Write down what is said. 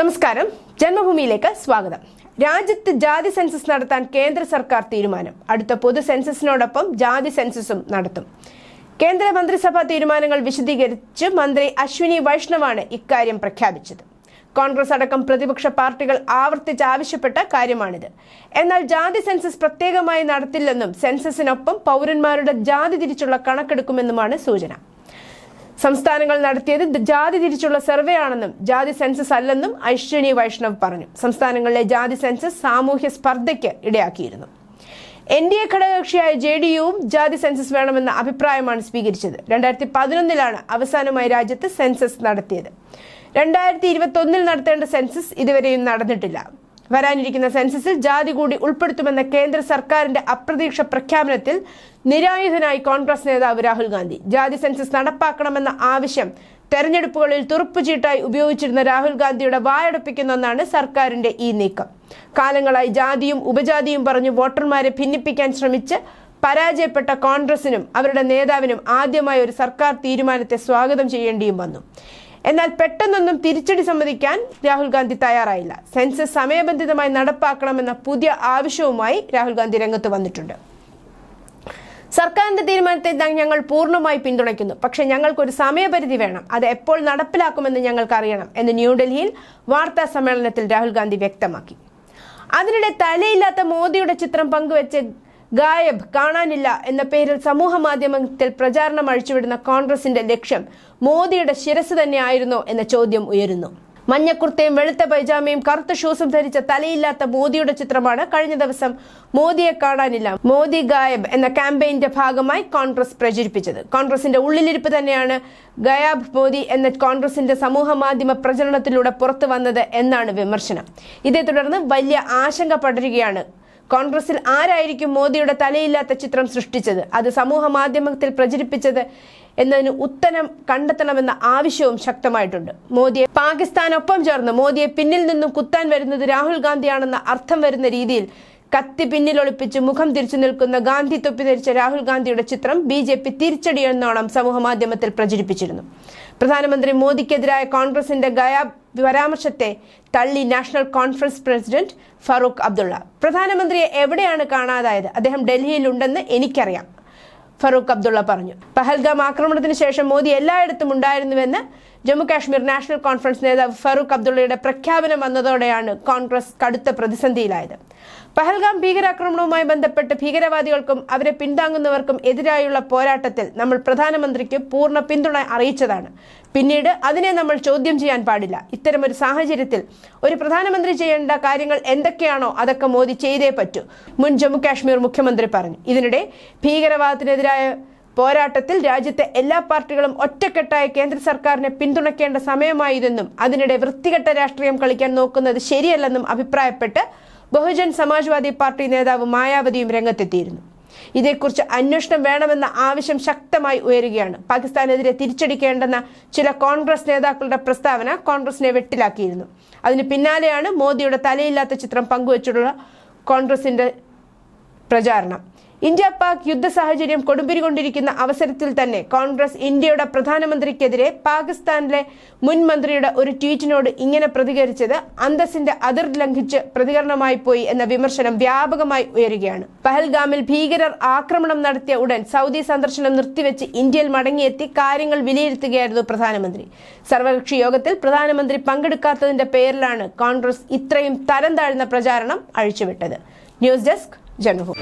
നമസ്കാരം. ജന്മഭൂമിയിലേക്ക് സ്വാഗതം. രാജ്യത്ത് ജാതി സെൻസസ് നടത്താൻ കേന്ദ്ര സർക്കാർ തീരുമാനം. അടുത്ത പൊതു സെൻസസിനോടൊപ്പം ജാതി സെൻസസും നടത്തും. കേന്ദ്ര മന്ത്രിസഭാ തീരുമാനങ്ങൾ വിശദീകരിച്ച് മന്ത്രി അശ്വിനി വൈഷ്ണവാണ് ഇക്കാര്യം പ്രഖ്യാപിച്ചത്. കോൺഗ്രസ് അടക്കം പ്രതിപക്ഷ പാർട്ടികൾ ആവർത്തിച്ച് ആവശ്യപ്പെട്ട കാര്യമാണിത്. എന്നാൽ ജാതി സെൻസസ് പ്രത്യേകമായി നടത്തില്ലെന്നും സെൻസസിനൊപ്പം പൗരന്മാരുടെ ജാതി തിരിച്ചുള്ള കണക്കെടുക്കുമെന്നുമാണ് സൂചന. സംസ്ഥാനങ്ങൾ നടത്തിയത് ജാതി തിരിച്ചുള്ള സർവേ ആണെന്നും ജാതി സെൻസസ് അല്ലെന്നും അശ്വിനി വൈഷ്ണവ് പറഞ്ഞു. സംസ്ഥാനങ്ങളിലെ ജാതി സെൻസസ് സാമൂഹ്യ സ്പർദ്ധയ്ക്ക് ഇടയാക്കിയിരുന്നു. എൻ ഡി എ ഘടകകക്ഷിയായ ജെ ഡി യുവും ജാതി സെൻസസ് വേണമെന്ന അഭിപ്രായമാണ് സ്വീകരിച്ചത്. രണ്ടായിരത്തി പതിനൊന്നിലാണ് അവസാനമായി രാജ്യത്ത് സെൻസസ് നടത്തിയത്. രണ്ടായിരത്തി ഇരുപത്തി ഒന്നിൽ നടത്തേണ്ട സെൻസസ് ഇതുവരെയും നടന്നിട്ടില്ല. വരാനിരിക്കുന്ന സെൻസസിൽ ജാതി കൂടി ഉൾപ്പെടുത്തുമെന്ന കേന്ദ്ര സർക്കാരിന്റെ അപ്രതീക്ഷ പ്രഖ്യാപനത്തിൽ നിരായുധനായി കോൺഗ്രസ് നേതാവ് രാഹുൽ ഗാന്ധി. ജാതി സെൻസസ് നടപ്പാക്കണമെന്ന ആവശ്യം തെരഞ്ഞെടുപ്പുകളിൽ തുറുപ്പുചീട്ടായി ഉപയോഗിച്ചിരുന്ന രാഹുൽ ഗാന്ധിയുടെ വായടപ്പിക്കുന്ന ഒന്നാണ് സർക്കാരിന്റെ ഈ നീക്കം. കാലങ്ങളായി ജാതിയും ഉപജാതിയും പറഞ്ഞു വോട്ടർമാരെ ഭിന്നിപ്പിക്കാൻ ശ്രമിച്ച് പരാജയപ്പെട്ട കോൺഗ്രസിനും അവരുടെ നേതാവിനും ആദ്യമായി ഒരു സർക്കാർ തീരുമാനത്തെ സ്വാഗതം ചെയ്യേണ്ടിയും വന്നു. എന്നാൽ പെട്ടെന്നൊന്നും തിരിച്ചടി സമ്മതിക്കാൻ രാഹുൽ ഗാന്ധി തയ്യാറായില്ല. സെൻസസ് സമയബന്ധിതമായി നടപ്പാക്കണമെന്ന പുതിയ ആവശ്യവുമായി രാഹുൽ ഗാന്ധി രംഗത്ത് വന്നിട്ടുണ്ട്. സർക്കാരിന്റെ തീരുമാനത്തെ ഞങ്ങൾ പൂർണമായി പിന്തുണയ്ക്കുന്നു. പക്ഷേ ഞങ്ങൾക്കൊരു സമയപരിധി വേണം. അത് എപ്പോൾ നടപ്പിലാക്കുമെന്ന് ഞങ്ങൾക്ക് അറിയണം എന്ന് ന്യൂഡൽഹിയിൽ വാർത്താ സമ്മേളനത്തിൽ രാഹുൽ ഗാന്ധി വ്യക്തമാക്കി. അതിനിടെ തലയില്ലാത്ത മോദിയുടെ ചിത്രം പങ്കുവെച്ച് ഗായബ് കാണാനില്ല എന്ന പേരിൽ സമൂഹ മാധ്യമത്തിൽ പ്രചാരണം അഴിച്ചുവിടുന്ന കോൺഗ്രസിന്റെ ലക്ഷ്യം മോദിയുടെ ശിരസ് തന്നെയായിരുന്നോ എന്ന ചോദ്യം ഉയരുന്നു. മഞ്ഞക്കുർത്തയും വെളുത്ത പൈജാമയും കറുത്ത ഷൂസും ധരിച്ച തലയില്ലാത്ത മോദിയുടെ ചിത്രമാണ് കഴിഞ്ഞ ദിവസം മോദിയെ കാണാനില്ല മോദി ഗായബ് എന്ന ക്യാമ്പയിന്റെ ഭാഗമായി കോൺഗ്രസ് പ്രചരിപ്പിച്ചത്. കോൺഗ്രസിന്റെ ഉള്ളിലിരിപ്പ് തന്നെയാണ് ഗയാബ് മോദി എന്ന കോൺഗ്രസിന്റെ സമൂഹ മാധ്യമ പ്രചരണത്തിലൂടെ പുറത്തു വന്നത് എന്നാണ് വിമർശനം. ഇതേ തുടർന്ന് വലിയ ആശങ്ക പടരുകയാണ് കോൺഗ്രസിൽ ആരായിരിക്കും മോദിയുടെ തലയില്ലാത്ത ചിത്രം സൃഷ്ടിച്ചത്? അത് സമൂഹ മാധ്യമത്തിൽ പ്രചരിപ്പിച്ചത് എന്നതിന് ഉത്തരം കണ്ടെത്തണമെന്ന ആവശ്യവും ശക്തമായിട്ടുണ്ട്. മോദിയെ പാകിസ്ഥാനൊപ്പം ചേർന്ന് മോദിയെ പിന്നിൽ നിന്നും കുത്താൻ വരുന്നത് രാഹുൽ ഗാന്ധിയാണെന്ന അർത്ഥം വരുന്ന രീതിയിൽ കത്തി പിന്നിലൊളിപ്പിച്ച് മുഖം തിരിച്ചു നിൽക്കുന്ന ഗാന്ധി തൊപ്പി ധരിച്ച രാഹുൽ ഗാന്ധിയുടെ ചിത്രം ബി ജെ പി തിരിച്ചടിയെന്നോണം സമൂഹ മാധ്യമത്തിൽ പ്രചരിപ്പിച്ചിരുന്നു. പ്രധാനമന്ത്രി മോദിക്കെതിരായ കോൺഗ്രസിന്റെ ഗയാ പരാമർശത്തെ തള്ളി national conference president Farooq Abdullah. പ്രധാനമന്ത്രിയെ എവിടെയാണ് കാണാതായത്? അദ്ദേഹം ഡൽഹിയിലുണ്ടെന്ന് എനിക്കറിയാം ഫറൂഖ് അബ്ദുള്ള പറഞ്ഞു. പഹൽഗാം ആക്രമണത്തിന് ശേഷം മോദി എല്ലായിടത്തും ഉണ്ടായിരുന്നുവെന്ന് ജമ്മു കാശ്മീർ നാഷണൽ കോൺഫറൻസ് നേതാവ് ഫറൂഖ് അബ്ദുള്ളയുടെ പ്രഖ്യാപനം വന്നതോടെയാണ് കോൺഗ്രസ് കടുത്ത പ്രതിസന്ധിയിലായത്. പഹൽഗാം ഭീകരാക്രമണവുമായി ബന്ധപ്പെട്ട് ഭീകരവാദികൾക്കും അവരെ പിന്താങ്ങുന്നവർക്കും എതിരായുള്ള പോരാട്ടത്തിൽ നമ്മൾ പ്രധാനമന്ത്രിക്ക് പൂർണ പിന്തുണ അറിയിച്ചതാണ്. പിന്നീട് അതിനെ നമ്മൾ ചോദ്യം ചെയ്യാൻ പാടില്ല. ഇത്തരമൊരു സാഹചര്യത്തിൽ ഒരു പ്രധാനമന്ത്രി ചെയ്യേണ്ട കാര്യങ്ങൾ എന്തൊക്കെയാണോ അതൊക്കെ മോദി ചെയ്തേ പറ്റൂ മുൻ ജമ്മു കാശ്മീർ മുഖ്യമന്ത്രി പറഞ്ഞു. ഇതിനിടെ ഭീകരവാദത്തിനെതിരായ പോരാട്ടത്തിൽ രാജ്യത്തെ എല്ലാ പാർട്ടികളും ഒറ്റക്കെട്ടായ കേന്ദ്ര സർക്കാരിനെ പിന്തുണയ്ക്കേണ്ട സമയമായതെന്നും അതിനിടെ വൃത്തികെട്ട രാഷ്ട്രീയം കളിക്കാൻ നോക്കുന്നത് ശരിയല്ലെന്നും അഭിപ്രായപ്പെട്ട് ബഹുജൻ സമാജ്വാദി പാർട്ടി നേതാവ് മായാവതിയും രംഗത്തെത്തിയിരുന്നു. ഇതേക്കുറിച്ച് അന്വേഷണം വേണമെന്ന ആവശ്യം ശക്തമായി ഉയരുകയാണ്. പാകിസ്ഥാനെതിരെ തിരിച്ചടിക്കേണ്ടെന്ന ചില കോൺഗ്രസ് നേതാക്കളുടെ പ്രസ്താവന കോൺഗ്രസിനെ വെട്ടിലാക്കിയിരുന്നു. അതിന് പിന്നാലെയാണ് മോദിയുടെ തലയില്ലാത്ത ചിത്രം പങ്കുവച്ചിട്ടുള്ള കോൺഗ്രസിന്റെ പ്രചാരണം. ഇന്ത്യ പാക് യുദ്ധ സാഹചര്യം കൊടുമ്പിരികൊണ്ടിരിക്കുന്ന അവസരത്തിൽ തന്നെ കോൺഗ്രസ് ഇന്ത്യയുടെ പ്രധാനമന്ത്രിക്കെതിരെ പാകിസ്ഥാനിലെ മുൻ മന്ത്രിയുടെ ഒരു ട്വീറ്റിനോട് ഇങ്ങനെ പ്രതികരിച്ചത് അന്തസ്സിന്റെ അതിർ ലംഘിച്ച് പ്രതികരണമായി പോയി എന്ന വിമർശനം വ്യാപകമായി ഉയരുകയാണ്. പഹൽഗാമിൽ ഭീകരർ ആക്രമണം നടത്തിയ ഉടൻ സൗദി സന്ദർശനം നിർത്തിവെച്ച് ഇന്ത്യയിൽ മടങ്ങിയെത്തി കാര്യങ്ങൾ വിലയിരുത്തുകയായിരുന്നു പ്രധാനമന്ത്രി. സർവകക്ഷി യോഗത്തിൽ പ്രധാനമന്ത്രി പങ്കെടുക്കാത്തതിന്റെ പേരിലാണ് കോൺഗ്രസ് ഇത്രയും തരം താഴ്ന്ന പ്രചാരണം അഴിച്ചുവിട്ടത്. News desk 建筑风